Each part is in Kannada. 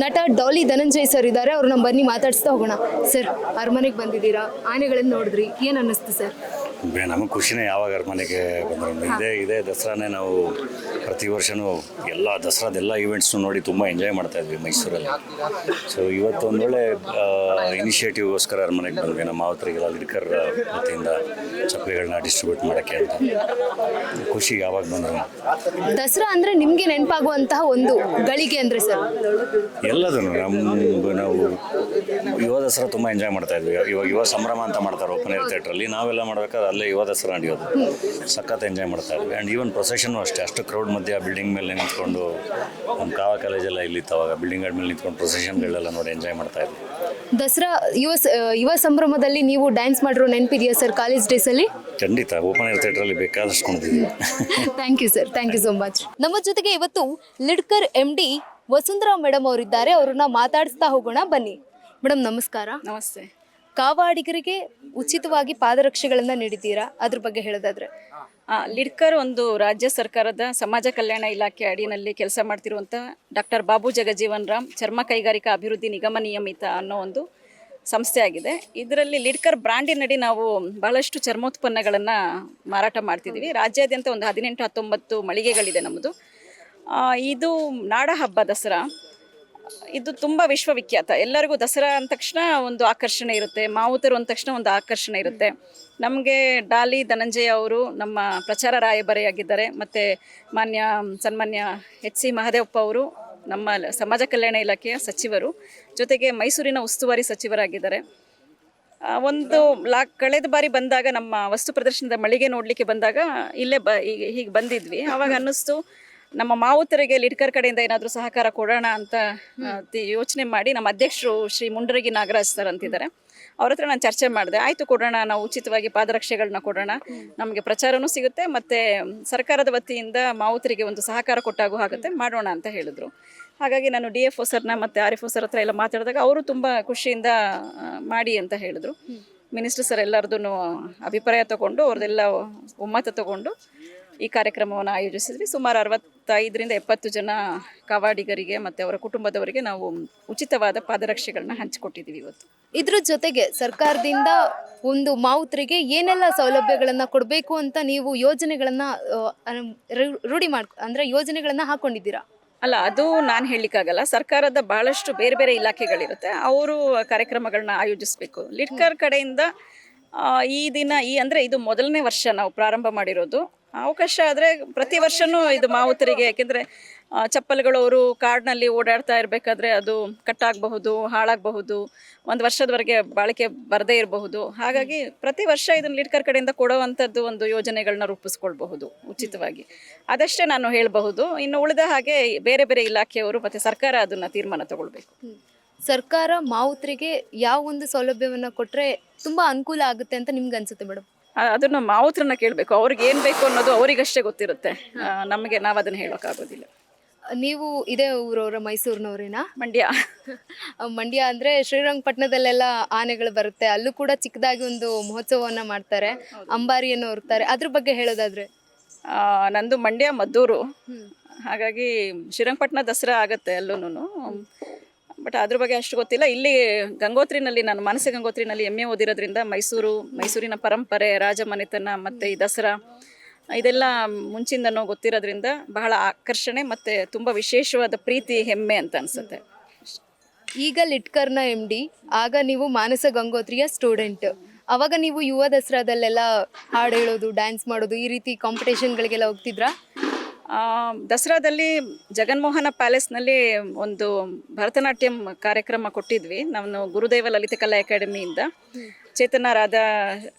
ನಟ ಡಾಲಿ ಧನಂಜಯ್ ಸರ್ ಇದ್ದಾರೆ, ಅವ್ರನ್ನ ಬನ್ನಿ ಮಾತಾಡಿಸ್ತಾ ಹೋಗೋಣ. ಸರ್, ಅರಮನೆಗೆ ಬಂದಿದ್ದೀರಾ? ಆನೆಗಳನ್ನ ನೋಡಿದ್ರಿ. ಏನು ಅನ್ನಿಸ್ತು ಸರ್? ಬೇ- ನಮಗೆ ಖುಷಿನೇ ಯಾವಾಗ ಅರಮನೆಗೆ ಬಂದ್ರು ಇದೇ ಇದೇ ದಸರಾನೇ ನಾವು ಪ್ರತಿ ವರ್ಷವೂ ಎಲ್ಲ ದಸರಾದೆಲ್ಲ ಈವೆಂಟ್ಸ್ನು ನೋಡಿ ತುಂಬ ಎಂಜಾಯ್ ಮಾಡ್ತಾ ಇದ್ವಿ ಮೈಸೂರಲ್ಲಿ. ಸೊ ಇವತ್ತು ಒಂದು ಒಳ್ಳೆ ಇನಿಷಿಯೇಟಿವ್ಗೋಸ್ಕರ ಅರಮನೆಗೆ ಬಂದ್ವಿ. ನಮ್ಮ ಮಾವತರಿಗೆಲ್ಲ ಲಿಡ್ಕರ್ ವತಿಯಿಂದ ಚಪ್ಪಲಿಗಳನ್ನ ಡಿಸ್ಟ್ರಿಬ್ಯೂಟ್ ಮಾಡೋಕ್ಕೆ ಅಂತ. ಖುಷಿ ಯಾವಾಗ ಬಂದರು? ದಸರಾ ಅಂದರೆ ನಿಮಗೆ ನೆನಪಾಗುವಂತಹ ಒಂದು ಗಳಿಗೆ ಅಂದರೆ ಸರ್? ಎಲ್ಲದನ್ನು. ನಮ್ಮ ನಾವು ಯುವ ದಸರಾ ತುಂಬ ಎಂಜಾಯ್ ಮಾಡ್ತಾ ಇದ್ವಿ. ಇವಾಗ ಯುವ ಸಂಭ್ರಮ ಅಂತ ಮಾಡ್ತಾರೆ ಓಪನ್ ಏರ್ ಥಿಯೇಟ್ರಲ್ಲಿ ನಾವೆಲ್ಲ ಮಾಡ್ಬೇಕಾದ್ರೆ ಅಲ್ಲೇ ಯುವ ದಸರಾ ನಡೆಯೋದು ಸಖತ್ ಎಂಜಾಯ್ ಮಾಡ್ತಾ ಇದ್ವಿ. ಆ್ಯಂಡ್ ಈವನ್ ಪ್ರೊಸೆಷನ್ ಅಷ್ಟೇ. ಅಷ್ಟು ಕ್ರೌಡ್ ಮಧ್ಯೆ ಆ ಬಿಲ್ಡಿಂಗ್ ಮೇಲೆ ನಿಂತ್ಕೊಂಡು ನಮ್ಮ ಕಾವ ಕಾಲೇಜೆಲ್ಲ ಇಲ್ಲಿತ್ತು ಅವಾಗ. ಬಿಲ್ಡಿಂಗ್ ಮೇಲೆ ನಿಂತ್ಕೊಂಡು ಪ್ರೊಸೆಷನ್ಗಳೆಲ್ಲ ನೋಡಿ ಎಂಜಾಯ್ ಮಾಡ್ತಾ ಇದ್ವಿ. ದಸರಾ ಯುವ ಸ- ಯುವ ಸಂಭ್ರಮದಲ್ಲಿ ನೀವು ಡ್ಯಾನ್ಸ್ ಮಾಡಿರೋ ನೆನಪಿದೆಯಾ ಸರ್ ಕಾಲೇಜ್ ಡೇಸ್ ಅಲ್ಲಿ? ಖಂಡಿತ. ಓಪನ್ ಏರ್ ಥಿಯೇಟ್ರಲ್ಲಿ ಬೇಕಾದಷ್ಟು thank you sir thank you so much ನಮ್ಮ ಜೊತೆಗೆ ಇವತ್ತು Lidkar M D Vasundhara madam ಅವರಿದ್ದಾರೆ. ಅವ್ರನ್ನ ಮಾತಾಡಿಸ್ತಾ ಹೋಗೋಣ ಬನ್ನಿ. ಮೇಡಮ್ ನಮಸ್ಕಾರ. ನಮಸ್ತೆ. ಕಾವಾಡಿಗರಿಗೆ ಉಚಿತವಾಗಿ ಪಾದರಕ್ಷೆಗಳನ್ನ ನೀಡಿದ್ದೀರಾ? ಅದ್ರ ಬಗ್ಗೆ ಹೇಳೋದಾದ್ರೆ. ಲಿಡ್ಕರ್ ಒಂದು ರಾಜ್ಯ ಸರ್ಕಾರದ ಸಮಾಜ ಕಲ್ಯಾಣ ಇಲಾಖೆ ಅಡಿನಲ್ಲಿ ಕೆಲಸ ಮಾಡ್ತಿರುವಂಥ ಡಾಕ್ಟರ್ ಬಾಬು ಜಗಜೀವನ್ ರಾಮ್ ಚರ್ಮ ಕೈಗಾರಿಕಾ ಅಭಿವೃದ್ಧಿ ನಿಗಮ ನಿಯಮಿತ ಅನ್ನೋ ಒಂದು ಸಂಸ್ಥೆ ಆಗಿದೆ ಇದರಲ್ಲಿ ಲಿಡ್ಕರ್ ಬ್ರ್ಯಾಂಡಿನಡಿ ನಾವು ಬಹಳಷ್ಟು ಚರ್ಮೋತ್ಪನ್ನಗಳನ್ನು ಮಾರಾಟ ಮಾಡ್ತಿದ್ದೀವಿ. ರಾಜ್ಯಾದ್ಯಂತ ಒಂದು ಹದಿನೆಂಟು ಹತ್ತೊಂಬತ್ತು ಮಳಿಗೆಗಳಿದೆ ನಮ್ಮದು. ಇದು ನಾಡ ಹಬ್ಬ ದಸರಾ. ಇದು ತುಂಬ ವಿಶ್ವವಿಖ್ಯಾತ. ಎಲ್ಲರಿಗೂ ದಸರಾ ಅಂದ ತಕ್ಷಣ ಒಂದು ಆಕರ್ಷಣೆ ಇರುತ್ತೆ. ಮಾವುತರು ಅಂದ ತಕ್ಷಣ ಒಂದು ಆಕರ್ಷಣೆ ಇರುತ್ತೆ. ನಮಗೆ ಡಾಲಿ ಧನಂಜಯ ಅವರು ನಮ್ಮ ಪ್ರಚಾರ ರಾಯಭಾರಿಯಾಗಿದ್ದಾರೆ. ಮತ್ತು ಮಾನ್ಯ, ಸನ್ಮಾನ್ಯ ಎಚ್ ಸಿ ಮಹದೇವಪ್ಪ ಅವರು ನಮ್ಮ ಸಮಾಜ ಕಲ್ಯಾಣ ಇಲಾಖೆಯ ಸಚಿವರು, ಜೊತೆಗೆ ಮೈಸೂರಿನ ಉಸ್ತುವಾರಿ ಸಚಿವರಾಗಿದ್ದಾರೆ. ಒಂದು ಲಾ, ಕಳೆದ ಬಾರಿ ಬಂದಾಗ ನಮ್ಮ ವಸ್ತು ಪ್ರದರ್ಶನದ ಮಳಿಗೆ ನೋಡಲಿಕ್ಕೆ ಬಂದಾಗ ಇಲ್ಲೇ ಬ ಈಗ ಹೀಗೆ ಬಂದಿದ್ವಿ. ಆವಾಗ ಅನ್ನಿಸ್ತು ನಮ್ಮ ಮಾವುತರಿಗೆ ಲಿಡ್ಕರ್ ಕಡೆಯಿಂದ ಏನಾದರೂ ಸಹಕಾರ ಕೊಡೋಣ ಅಂತ ಯೋಚನೆ ಮಾಡಿ ನಮ್ಮ ಅಧ್ಯಕ್ಷರು ಶ್ರೀ ಮುಂಡರಗಿ ನಾಗರಾಜ್ ಸರ್ ಅಂತಿದ್ದಾರೆ. ಅವ್ರ ಹತ್ರ ನಾನು ಚರ್ಚೆ ಮಾಡಿದೆ. ಆಯಿತು ಕೊಡೋಣ ನಾವು ಉಚಿತವಾಗಿ ಪಾದರಕ್ಷೆಗಳನ್ನ ಕೊಡೋಣ. ನಮಗೆ ಪ್ರಚಾರನೂ ಸಿಗುತ್ತೆ ಮತ್ತು ಸರ್ಕಾರದ ವತಿಯಿಂದ ಮಾವುತರಿಗೆ ಒಂದು ಸಹಕಾರ ಕೊಟ್ಟಾಗೂ ಆಗುತ್ತೆ. ಮಾಡೋಣ ಅಂತ ಹೇಳಿದ್ರು. ಹಾಗಾಗಿ ನಾನು ಡಿ ಎಫ್ ಒ ಸರ್ನ ಮತ್ತು ಆರ್ ಎಫ್ ಒ ಸರ್ ಹತ್ರ ಎಲ್ಲ ಮಾತಾಡಿದಾಗ ಅವರು ತುಂಬ ಖುಷಿಯಿಂದ ಮಾಡಿ ಅಂತ ಹೇಳಿದ್ರು. ಮಿನಿಸ್ಟರ್ ಸರ್ ಎಲ್ಲರದ್ದು ಅಭಿಪ್ರಾಯ ತಗೊಂಡು ಅವ್ರದ್ದೆಲ್ಲ ಒಮ್ಮತ ತಗೊಂಡು ಈ ಕಾರ್ಯಕ್ರಮವನ್ನು ಆಯೋಜಿಸಿದ್ವಿ. ಸುಮಾರು ಅರವತ್ತೈದರಿಂದ ಎಪ್ಪತ್ತು ಜನ ಕವಾಡಿಗರಿಗೆ ಮತ್ತು ಅವರ ಕುಟುಂಬದವರಿಗೆ ನಾವು ಉಚಿತವಾದ ಪಾದರಕ್ಷೆಗಳನ್ನ ಹಂಚಿಕೊಟ್ಟಿದ್ದೀವಿ ಇವತ್ತು. ಇದ್ರ ಜೊತೆಗೆ ಸರ್ಕಾರದಿಂದ ಒಂದು ಮಾವುತರಿಗೆ ಏನೆಲ್ಲ ಸೌಲಭ್ಯಗಳನ್ನು ಕೊಡಬೇಕು ಅಂತ ನೀವು ಯೋಜನೆಗಳನ್ನು ರೂಢಿ ಮಾಡ್ ಅಂದ್ರೆ ಯೋಜನೆಗಳನ್ನು ಹಾಕೊಂಡಿದ್ದೀರಾ? ಅಲ್ಲ ಅದು ನಾನು ಹೇಳಲಿಕ್ಕಾಗಲ್ಲ. ಸರ್ಕಾರದ ಬಹಳಷ್ಟು ಬೇರೆ ಬೇರೆ ಇಲಾಖೆಗಳಿರುತ್ತೆ. ಅವರು ಕಾರ್ಯಕ್ರಮಗಳನ್ನ ಆಯೋಜಿಸಬೇಕು. ಲಿಟ್ಕರ್ ಕಡೆಯಿಂದ ಈ ದಿನ ಈ ಅಂದರೆ ಇದು ಮೊದಲನೇ ವರ್ಷ ನಾವು ಪ್ರಾರಂಭ ಮಾಡಿರೋದು. ಅವಕಾಶ ಆದರೆ ಪ್ರತಿ ವರ್ಷವೂ ಇದು ಮಾವುತರಿಗೆ ಯಾಕೆಂದರೆ ಚಪ್ಪಲ್ಗಳು ಅವರು ಕಾಡಿನಲ್ಲಿ ಓಡಾಡ್ತಾ ಇರಬೇಕಾದ್ರೆ ಅದು ಕಟ್ಟಾಗಬಹುದು, ಹಾಳಾಗಬಹುದು, ಒಂದು ವರ್ಷದವರೆಗೆ ಬಾಳಿಕೆ ಬರದೇ ಇರಬಹುದು. ಹಾಗಾಗಿ ಪ್ರತಿ ವರ್ಷ ಇದನ್ನು ಲಿಡ್ಕರ್ ಕಡೆಯಿಂದ ಕೊಡುವಂಥದ್ದು ಒಂದು ಯೋಜನೆಗಳನ್ನ ರೂಪಿಸ್ಕೊಳ್ಬಹುದು, ಉಚಿತವಾಗಿ. ಅದಷ್ಟೇ ನಾನು ಹೇಳಬಹುದು. ಇನ್ನು ಉಳಿದ ಹಾಗೆ ಬೇರೆ ಬೇರೆ ಇಲಾಖೆಯವರು ಮತ್ತು ಸರ್ಕಾರ ಅದನ್ನು ತೀರ್ಮಾನ ತಗೊಳ್ಬೇಕು. ಸರ್ಕಾರ ಮಾವುತರಿಗೆ ಯಾವ ಒಂದು ಸೌಲಭ್ಯವನ್ನು ಕೊಟ್ಟರೆ ತುಂಬ ಅನುಕೂಲ ಆಗುತ್ತೆ ಅಂತ ನಿಮ್ಗೆ ಅನಿಸುತ್ತೆ ಮೇಡಮ್? ಅದನ್ನು ಮಾವುತ್ರನ್ನ ಕೇಳಬೇಕು. ಅವ್ರಿಗೆ ಏನು ಬೇಕು ಅನ್ನೋದು ಅವರಿಗಷ್ಟೇ ಗೊತ್ತಿರುತ್ತೆ. ನಮಗೆ ನಾವು ಅದನ್ನು ಹೇಳೋಕ್ಕಾಗೋದಿಲ್ಲ ನೀವು ಇದೇ ಊರವ್ರ ಮೈಸೂರಿನವ್ರೇನಾ? ಮಂಡ್ಯ. ಮಂಡ್ಯ ಅಂದ್ರೆ ಶ್ರೀರಂಗಪಟ್ಟಣದಲ್ಲೆಲ್ಲ ಆನೆಗಳು ಬರುತ್ತೆ. ಅಲ್ಲೂ ಕೂಡ ಚಿಕ್ಕದಾಗಿ ಒಂದು ಮಹೋತ್ಸವವನ್ನ ಮಾಡ್ತಾರೆ. ಅಂಬಾರಿಯನ್ನು ಹೊರ್ತಾರೆ ಅದ್ರ ಬಗ್ಗೆ ಹೇಳೋದಾದ್ರೆ? ಆ, ನಂದು ಮಂಡ್ಯ ಮದ್ದೂರು. ಹಾಗಾಗಿ ಶ್ರೀರಂಗಪಟ್ಟಣ ದಸರಾ ಆಗುತ್ತೆ ಅಲ್ಲೂ ಬಟ್ ಅದ್ರ ಬಗ್ಗೆ ಅಷ್ಟು ಗೊತ್ತಿಲ್ಲ. ಇಲ್ಲಿ ಗಂಗೋತ್ರಿನಲ್ಲಿ, ನಾನು ಮಾನಸ ಗಂಗೋತ್ರಿನಲ್ಲಿ ಎಮ್ಮೆ ಓದಿರೋದ್ರಿಂದ ಮೈಸೂರು, ಮೈಸೂರಿನ ಪರಂಪರೆ, ರಾಜಮನೆತನ ಮತ್ತು ಈ ದಸರಾ, ಇದೆಲ್ಲ ಮುಂಚಿಂದನೋ ಗೊತ್ತಿರೋದ್ರಿಂದ ಬಹಳ ಆಕರ್ಷಣೆ ಮತ್ತು ತುಂಬ ವಿಶೇಷವಾದ ಪ್ರೀತಿ, ಹೆಮ್ಮೆ ಅಂತ ಅನಿಸುತ್ತೆ. ಈಗ ಲಿಟ್ಕರ್ನ ಎಂ ಡಿ ಆಗ ನೀವು ಮಾನಸ ಗಂಗೋತ್ರಿಯ ಸ್ಟೂಡೆಂಟ್. ಅವಾಗ ನೀವು ಯುವ ದಸರಾದಲ್ಲೆಲ್ಲ ಹಾಡು ಹೇಳೋದು ಡ್ಯಾನ್ಸ್ ಮಾಡೋದು ಈ ರೀತಿ ಕಾಂಪಿಟೇಷನ್ಗಳಿಗೆಲ್ಲ ಹೋಗ್ತಿದ್ರಾ? ದಸರಾದಲ್ಲಿ ಜಗನ್ಮೋಹನ ಪ್ಯಾಲೇಸ್ನಲ್ಲಿ ಒಂದು ಭರತನಾಟ್ಯಂ ಕಾರ್ಯಕ್ರಮ ಕೊಟ್ಟಿದ್ವಿ. ನಾನು ಗುರುದೇವ ಲಲಿತ ಕಲಾ ಅಕಾಡೆಮಿಯಿಂದ. ಚೇತನ ರಾಧಾ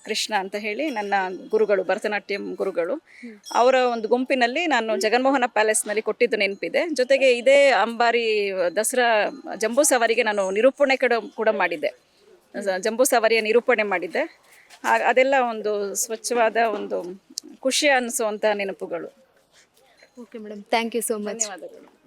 ಕೃಷ್ಣ ಅಂತ ಹೇಳಿ ನನ್ನ ಗುರುಗಳು, ಭರತನಾಟ್ಯಂ ಗುರುಗಳು. ಅವರ ಒಂದು ಗುಂಪಿನಲ್ಲಿ ನಾನು ಜಗನ್ಮೋಹನ ಪ್ಯಾಲೇಸ್ನಲ್ಲಿ ಕೊಟ್ಟಿದ್ದು ನೆನಪಿದೆ. ಜೊತೆಗೆ ಇದೇ ಅಂಬಾರಿ ದಸರಾ ಜಂಬೂ ಸವಾರಿಗೆ ನಾನು ನಿರೂಪಣೆ ಕಡೆ ಕೂಡ ಮಾಡಿದ್ದೆ. ಜಂಬೂ ಸವಾರಿಯ ನಿರೂಪಣೆ ಮಾಡಿದ್ದೆ. ಅದೆಲ್ಲ ಒಂದು ಸ್ವಚ್ಛವಾದ ಒಂದು ಖುಷಿ ಅನಿಸುವಂಥ ನೆನಪುಗಳು. Okay madam thank you so much ಧನ್ಯವಾದಗಳು.